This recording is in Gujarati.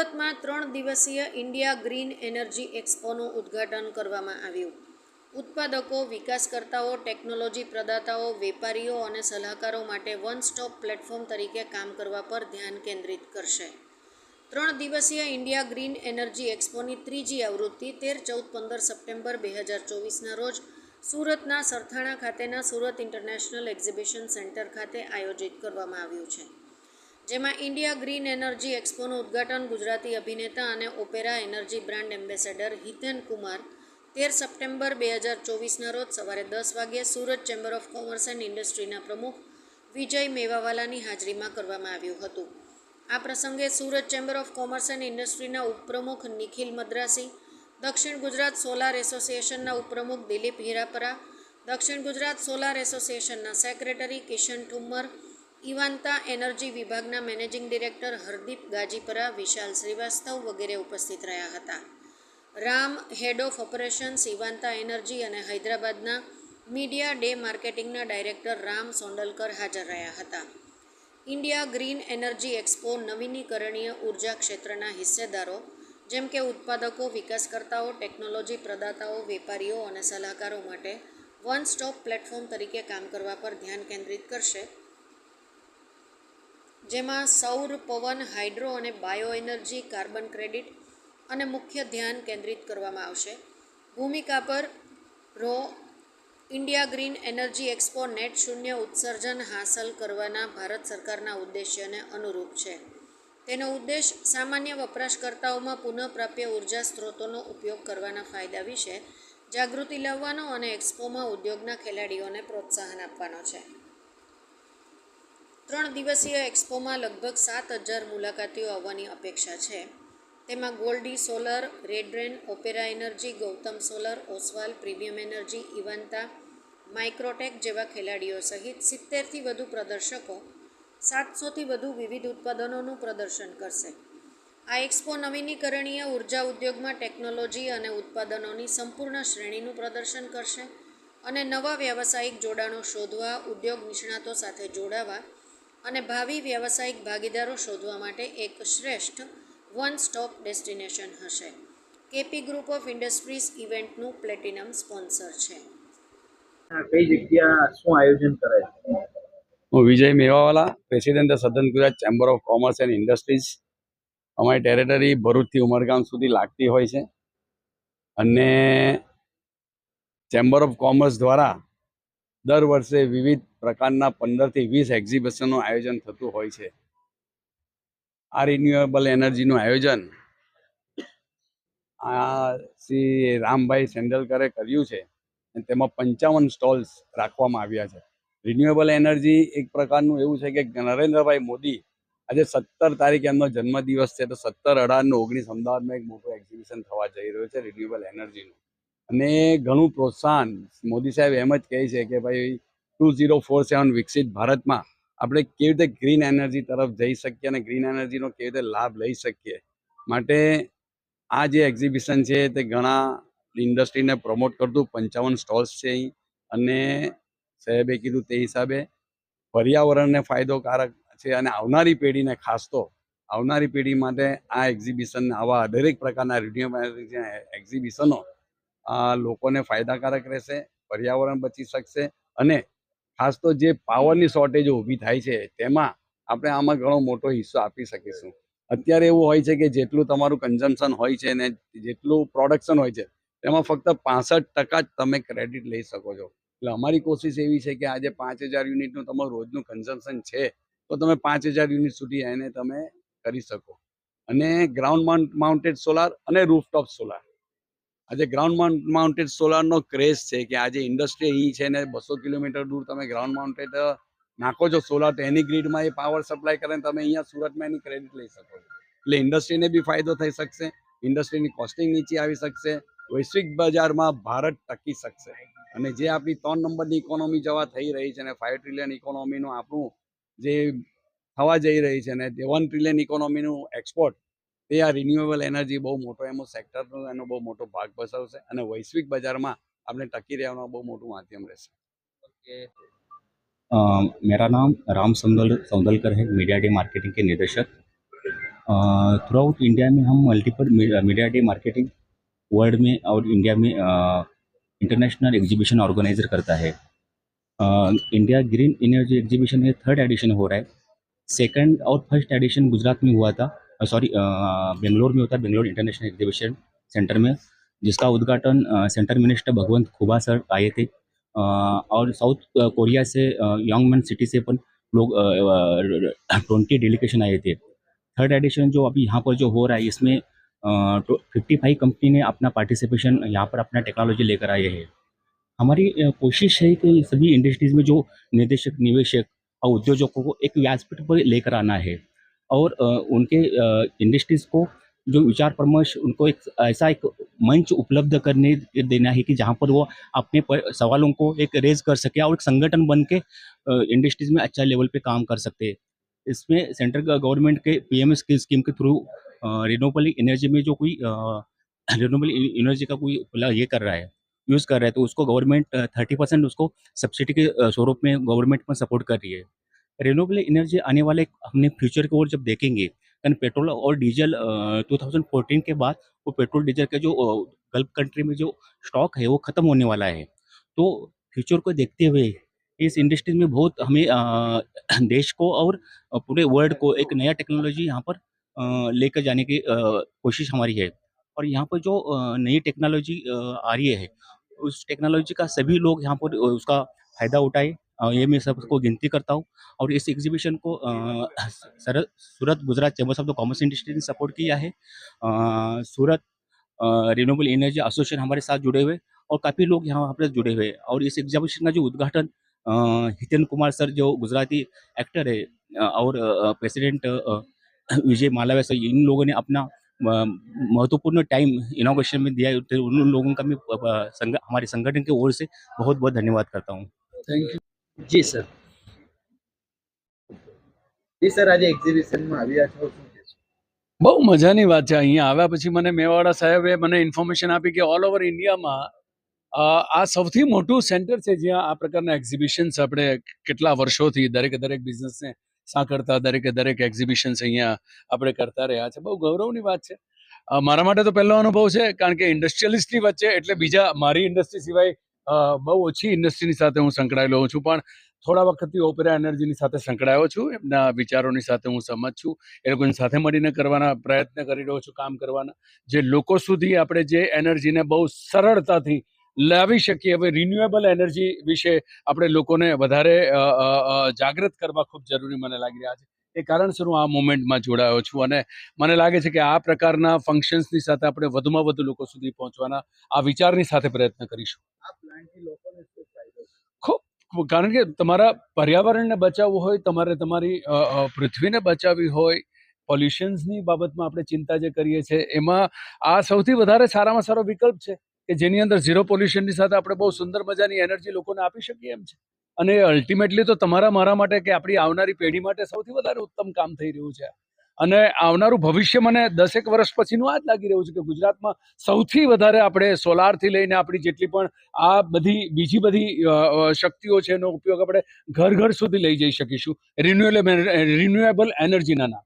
સુરતમાં ત્રણ દિવસીય ઇન્ડિયા ગ્રીન એનર્જી એક્સપોનું ઉદ્ઘાટન કરવામાં આવ્યું. ઉત્પાદકો, વિકાસકર્તાઓ, ટેકનોલોજી પ્રદાતાઓ, વેપારીઓ અને સલાહકારો માટે વન સ્ટોપ પ્લેટફોર્મ તરીકે કામ કરવા પર ધ્યાન કેન્દ્રિત કરશે. ત્રણ દિવસીય ઇન્ડિયા ગ્રીન એનર્જી એક્સપોની ત્રીજી આવૃત્તિ તેર ચૌદ પંદર સપ્ટેમ્બર બે હજાર ચોવીસના રોજ સુરતના સરથાણા ખાતેના સુરત ઇન્ટરનેશનલ એક્ઝિબિશન સેન્ટર ખાતે આયોજિત કરવામાં આવ્યું છે. જેમાં ઇન્ડિયા ગ્રીન એનર્જી એક્સપોનું ઉદ્ઘાટન ગુજરાતી અભિનેતા અને opera energy brand ambassador Hiten Kumar તેર સપ્ટેમ્બર બે હજાર ચોવીસના રોજ સવારે દસ વાગ્યે Surat chamber of commerce and ઇન્ડસ્ટ્રીના પ્રમુખ વિજય મેવાવાલાની હાજરીમાં કરવામાં આવ્યું હતું. આ પ્રસંગે Surat chamber of commerce and ઇન્ડસ્ટ્રીના ઉપપ્રમુખ નિખિલ મદ્રાસી, દક્ષિણ ગુજરાત સોલાર એસોસિએશનના ઉપપ્રમુખ દિલીપ હીરાપરા, દક્ષિણ ગુજરાત સોલાર એસોસિએશનના સેક્રેટરી કિશન ઠુમ્મર ઇવાન્તા એનર્જી વિભાગના મેનેજિંગ ડિરેક્ટર હરદીપ ગાજીપરા, વિશાલ શ્રીવાસ્તવ વગેરે ઉપસ્થિત રહ્યા હતા. Ram head of operations Evanta energy અને હૈદરાબાદના મીડિયા ડે માર્કેટિંગના ડાયરેક્ટર રામ સોંડલકર હાજર રહ્યા હતા. ઇન્ડિયા ગ્રીન એનર્જી એક્સપો નવીનીકરણીય ઊર્જા ક્ષેત્રના હિસ્સેદારો, જેમ કે ઉત્પાદકો, વિકાસકર્તાઓ, ટેકનોલોજી પ્રદાતાઓ, વેપારીઓ અને સલાહકારો માટે વન સ્ટોપ પ્લેટફોર્મ તરીકે કામ કરવા પર ધ્યાન કેન્દ્રિત કરશે. જેમાં સૌર, પવન, હાઇડ્રો અને બાયો એનર્જી કાર્બન ક્રેડિટ અને મુખ્ય ધ્યાન કેન્દ્રિત કરવામાં આવશે. ભૂમિકા પર row, India green energy expo net શૂન્ય ઉત્સર્જન હાંસલ કરવાના ભારત સરકારના ઉદ્દેશ્યને અનુરૂપ છે. તેનો ઉદ્દેશ સામાન્ય વપરાશકર્તાઓમાં પુનઃપ્રાપ્ય ઊર્જા સ્ત્રોતોનો ઉપયોગ કરવાના ફાયદા વિશે જાગૃતિ લાવવાનો અને એક્સપોમાં ઉદ્યોગના ખેલાડીઓને પ્રોત્સાહન આપવાનો છે. ત્રણ દિવસીય એક્સપોમાં લગભગ સાત હજાર મુલાકાતીઓ આવવાની અપેક્ષા છે. તેમાં Goldi solar, Redren, opera energy, Gautam solar, Oswal, premium energy, Evanta, Microtek જેવા ખેલાડીઓ સહિત સિત્તેરથી વધુ પ્રદર્શકો સાતસોથી વધુ વિવિધ ઉત્પાદનોનું પ્રદર્શન કરશે. આ એક્સપો નવીનીકરણીય ઊર્જા ઉદ્યોગમાં ટેકનોલોજી અને ઉત્પાદનોની સંપૂર્ણ શ્રેણીનું પ્રદર્શન કરશે અને નવા વ્યાવસાયિક જોડાણો શોધવા, ઉદ્યોગ નિષ્ણાતો સાથે જોડાવા અને ભાવિ વ્યાવસાયિક ભાગીદારો શોધવા માટે એક શ્રેષ્ઠ વન સ્ટોપ ડેસ્ટિનેશન હશે. કેપી ગ્રુપ ઓફ ઇન્ડસ્ટ્રીઝ ઇવેન્ટનું પ્લેટિનમ સ્પોન્સર છે. આ કઈ જગ્યા શું આયોજન કરે છે? હું વિજય મેવાવાલા પ્રેસિડેન્ટ સદન Gujarat chamber of commerce and industries અમારી ટેરેટરી ભરૂચથી ઉમરગામ સુધી લાગતી હોય છે. અને ચેમ્બર ઓફ કોમર્સ દ્વારા દર વર્ષે વિવિધ પ્રકારના પંદરથી વીસ એક્ઝિબિશનનું આયોજન થતું હોય છે. આ રિન્યુએબલ એનર્જીનું આયોજન આ શ્રી રામભાઈ સેંડલકરે કર્યું છે અને તેમાં પંચાવન સ્ટોલ્સ રાખવામાં આવ્યા છે. રિન્યુએબલ એનર્જી એક પ્રકારનું એવું છે કે નરેન્દ્રભાઈ મોદી આજે સત્તર તારીખે એમનો જન્મદિવસ છે, તો સત્તર અઢાર ઓગણીસ અમદાવાદમાં એક મોટું એક્ઝિબિશન થવા જઈ રહ્યું છે રિન્યુએબલ એનર્જીનું અને ઘણું પ્રોત્સાહન મોદી સાહેબ એમ જ કહે છે કે ભાઈ ટુ ઝીરો ફોર સેવન વિકસિત ભારતમાં આપણે કેવી રીતે ગ્રીન એનર્જી તરફ જઈ શકીએ અને ગ્રીન એનર્જીનો કેવી રીતે લાભ લઈ શકીએ માટે આ જે એક્ઝિબિશન છે તે ઘણા ઇન્ડસ્ટ્રીને પ્રમોટ કરતું પંચાવન સ્ટોલ્સ છે અહીં અને સાહેબે કીધું તે હિસાબે પર્યાવરણને ફાયદોકારક છે અને આવનારી પેઢીને ખાસ તો આવનારી પેઢી માટે આ એક્ઝિબિશન આવા દરેક પ્રકારના રિન્યુએબલ એક્ઝિબિશનો લોકોને ફાયદાકારક રહેશે, પર્યાવરણ બચી શકશે અને ખાસ તો જે પાવરની શોર્ટેજો ઊભી થાય છે તેમાં આપણે આમાં ઘણો મોટો હિસ્સો આપી શકીશું. અત્યારે એવું હોય છે કે જેટલું તમારું કન્ઝમ્પશન હોય છે ને જેટલું પ્રોડક્શન હોય છે તેમાં ફક્ત પાસઠ ટકા જ તમે ક્રેડિટ લઈ શકો છો. એટલે અમારી કોશિશ એવી છે કે આજે પાંચ હજાર યુનિટનું તમારું રોજનું કન્ઝમ્પશન છે તો તમે પાંચ હજાર યુનિટ સુધી એને તમે કરી શકો. અને ગ્રાઉન્ડ માઉન્ટેડ સોલાર અને રૂફટોપ સોલાર આજે ગ્રાઉન્ડ માઉન્ટેડ સોલારનો ક્રેઝ છે કે આજે ઇન્ડસ્ટ્રી અહીં છે ને બસો કિલોમીટર દૂર તમે ગ્રાઉન્ડ માઉન્ટેડ નાખો છો સોલાર તો એની ગ્રીડમાં એ પાવર સપ્લાય કરે તમે અહીંયા સુરતમાં એની ક્રેડિટ લઈ શકો છો. એટલે ઇન્ડસ્ટ્રીને બી ફાયદો થઈ શકશે ઇન્ડસ્ટ્રીની કોસ્ટિંગ નીચે આવી શકશે, વૈશ્વિક બજારમાં ભારત ટકી શકશે. અને જે આપણી ત્રણ નંબરની ઇકોનોમી જવા થઈ રહી છે ને ફાઇવ ટ્રિલિયન ઇકોનોમીનું આપણું જે થવા જઈ રહી છે ને વન ટ્રિલિયન ઇકોનોમીનું એક્સપોર્ટ તે આ રિન્યુએબલ એનર્જી બહુ મોટો એનો સેક્ટરનો એનો બહુ મોટો ભાગ ભજવશે અને વૈશ્વિક બજારમાં આપણે ટકી રહેવાનું બહુ મોટું માધ્યમ રહેશે अ, मेरा नाम राम सौंदल सौंदलकर है मीडिया डे मार्केटिंग के निदेशक थ्रू आउट इंडिया में हम multiple media day marketing world में और इंडिया में इंटरनेशनल एग्जीबिशन ऑर्गेनाइजर करता है इंडिया ग्रीन एनर्जी एग्जीबिशन में थर्ड एडिशन हो रहा है सेकंड और फर्स्ट एडिशन गुजरात में हुआ था सॉरी बेंगलोर में होता है, बेंगलोर इंटरनेशनल एग्जीबिशन सेंटर में, जिसका उद्घाटन centre minister Bhagwant Khuba sir आए थे। और साउथ कोरिया से यंग मैन सिटी से पण लोग ट्वेंटी डेलीगेशन आए थे। थर्ड एडिशन जो अभी यहाँ पर जो हो रहा है, इसमें फिफ्टी फाइव कंपनी ने अपना पार्टिसिपेशन यहाँ पर अपना टेक्नोलॉजी लेकर आए हैं। हमारी कोशिश है कि सभी इंडस्ट्रीज़ में जो निदेशक, निवेशक और उद्योजकों को एक व्यासपीठ पर लेकर आना है। और उनके इंडस्ट्रीज़ को जो विचार परामर्श, उनको एक ऐसा एक मंच उपलब्ध करने देना है कि जहाँ पर वो अपने प- सवालों को एक रेज कर सके और एक संगठन बन के इंडस्ट्रीज़ में अच्छा लेवल पे काम कर सकते हैं। इसमें सेंट्रल गवर्नमेंट के पीएम एम स्कीम के थ्रू रिनोबल एनर्जी में जो कोई रिन्यूएबल एनर्जी का कोई ये कर रहा है यूज़ कर रहा है तो उसको गवर्नमेंट थर्टी परसेंट उसको सब्सिडी के स्वरूप में गवर्नमेंट में सपोर्ट कर रही है। रिन्यूएबल एनर्जी आने वाले हमने फ्यूचर की ओर जब देखेंगे, यानी पेट्रोल और डीजल टू थाउज़ेंड फोर्टीन के बाद वो पेट्रोल, डीजल का जो गल्फ कंट्री में जो स्टॉक है वो ख़त्म होने वाला है। तो फ्यूचर को देखते हुए इस इंडस्ट्री में बहुत हमें देश को और पूरे वर्ल्ड को एक नया टेक्नोलॉजी यहाँ पर लेकर जाने की कोशिश हमारी है। और यहाँ पर जो नई टेक्नोलॉजी आ रही है, उस टेक्नोलॉजी का सभी लोग यहाँ पर उसका फ़ायदा उठाए। ये मैं सबको गिनती करता हूँ और इस एग्जीबिशन को सरत Surat Gujarat chambers of the commerce industry ने सपोर्ट किया है। सूरत रिन्यूएबल एनर्जी एसोसिएशन हमारे साथ जुड़े हुए और काफ़ी लोग यहाँ हमारे जुड़े हुए। और इस एग्जीबिशन का जो उद्घाटन हितेन कुमार सर जो गुजराती एक्टर है और प्रेसिडेंट विजय मालाव्या सर इन लोगों ने अपना महत्वपूर्ण टाइम इनाग्रेशन में दिया तो उन लोगों का मैं संग, हमारे संगठन की ओर से बहुत बहुत धन्यवाद करता हूँ। थैंक यू જી સર. જી સર આજે એક્ઝિબિશનમાં આવ્યા છો શું બહુ મજાની વાત છે. અહીંયા આવ્યા પછી મને મેવાડા સાહેબે મને ઇન્ફોર્મેશન આપી કે ઓલ ઓવર ઇન્ડિયામાં આ સૌથી મોટું સેન્ટર છે જ્યાં આ પ્રકારના એક્ઝિબિશન્સ આપણે કેટલા વર્ષોથી દરેક દરેક બિઝનેસને સાંકળતા દરેકે દરેક એક્ઝિબિશન્સ અહીંયા આપણે કરતા રહ્યા છે. બહુ ગૌરવની વાત છે. મારા માટે તો પહેલો અનુભવ છે કારણ કે ઇન્ડસ્ટ્રીયલિસ્ટની વચ્ચે એટલે બીજા મારી ઇન્ડસ્ટ્રી સિવાય બહુ ઓછી ઇન્ડસ્ટ્રીની સાથે હું સંકળાયેલો છું, પણ થોડા વખતથી ઓપેરા એનર્જીની સાથે સંકળાયો છું, એમના વિચારોની સાથે હું સમજ છું, એ લોકોની સાથે મળીને કરવાના પ્રયત્ન કરી રહ્યો છું કામ કરવાના, જે લોકો સુધી આપણે જે એનર્જીને બહુ સરળતાથી લાવી શકીએ, હવે રિન્યુએબલ એનર્જી વિશે આપણે લોકોને વધારે જાગૃત કરવા ખૂબ જરૂરી મને લાગી રહ્યા છે. એ કારણસર હું આ મુમેન્ટમાં જોડાયો છું અને મને લાગે છે કે આ પ્રકારના ફંક્શન્સની સાથે આપણે વધુમાં વધુ લોકો સુધી પહોંચવાના આ વિચારની સાથે પ્રયત્ન કરીશું. ખૂબ કારણ કે તમારા પર્યાવરણને બચાવવું હોય, તમારે તમારી પૃથ્વીને બચાવવી હોય, પોલ્યુશન્સની બાબતમાં આપણે ચિંતા જે કરીએ છીએ, એમાં આ સૌથી વધારે સારામાં સારો વિકલ્પ છે કે જેની અંદર ઝીરો પોલ્યુશનની સાથે આપણે બહુ સુંદર મજાની એનર્જી લોકોને આપી શકીએ એમ છે. અને અલ્ટિમેટલી તો તમારા મારા માટે કે આપણી આવનારી પેઢી માટે સૌથી વધારે ઉત્તમ કામ થઈ રહ્યું છે અને આવનારું ભવિષ્ય મને દસેક વર્ષ પછીનું આ જ લાગી રહ્યું છે કે ગુજરાતમાં સૌથી વધારે આપણે સોલારથી લઈને આપણી જેટલી પણ આ બધી, બીજી બધી શક્તિઓ છે એનો ઉપયોગ આપણે ઘર ઘર સુધી લઈ જઈ શકીશું. રિન્યુએબલ રિન્યુએબલ એનર્જીના નામ.